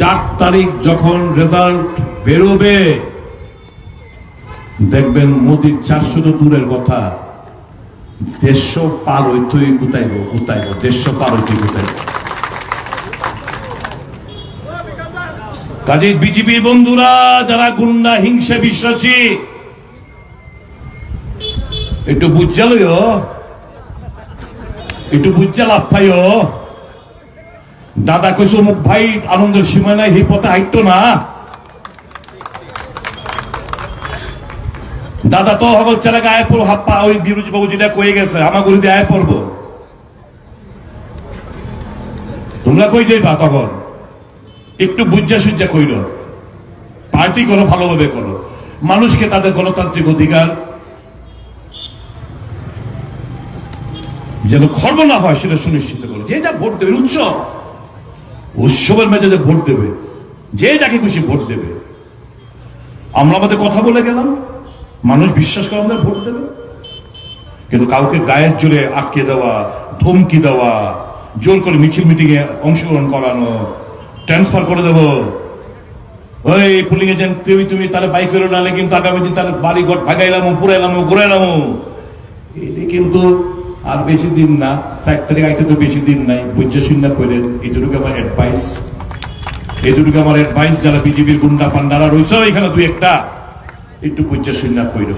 চার তারিখ যখন রেজাল্ট বেরোবে, দেখবেন মোদির চারশো তো দূরের কথা। দেড়শো পার হইতই কোথায় গো কোথায় গো দেড়শো পার হইতই কোথায় কাজে বিজেপির বন্ধুরা, যারা গুন্ডা, হিংসা, বিশ্বাসী, একটু বুঝালয় একটু বুঝা লাভ পাইও দাদা কইছো মুখ ভাই আনন্দের সীমা নাই এই পথে হাইটো না। দাদা তো হবল চলে আয় পড়ব হাপ্পা ওই বিরোধী বাবু যেটা কয়ে গেছে, আমার গুলিতে আয় পড়ব। তোমরা কই যাইবা তখন? একটু বুঝা সুজ্জা কইল পার্টি করো, ভালোভাবে করো। মানুষকে তাদের গণতান্ত্রিক অধিকার যেন খর্ব না হয়, সেটা সুনিশ্চিত করো। যে যা ভোট দেবে, উৎসব। উৎসবের মেজাজে ভোট দেবে। যে যাকে খুশি ভোট দেবে। আমরা আমাদের কথা বলে গেলাম। মানুষ বিশ্বাস করে আমাদের ভোট দেবে। কিন্তু কাউকে গায়ের জোরে আটকে দেওয়া, ধমকি দেওয়া, জোর করে মিছিল মিটিং এ অংশগ্রহণ করানো ট্রান্সফার করে দেব। ওই পুলিং এজেন্ট তুমি তুমি তাহলে বাইক করে নালে কিন্তু আগামী দিন তাহলে বাড়ি ঘর ভাগাইলাম ঘুরাইলাম। এটি কিন্তু আর বেশি দিন না, চার তারিখ আইতে তো বেশি দিন নাই, বুঝে শূন্য করে এইটুকু আমার অ্যাডভাইস এইটুকু আমার অ্যাডভাইস যারা বিজেপির গুন্ডা পান্ডারা রয়েছে এখানে দুই একটা, একটু বুঝে শূন্য কইরো।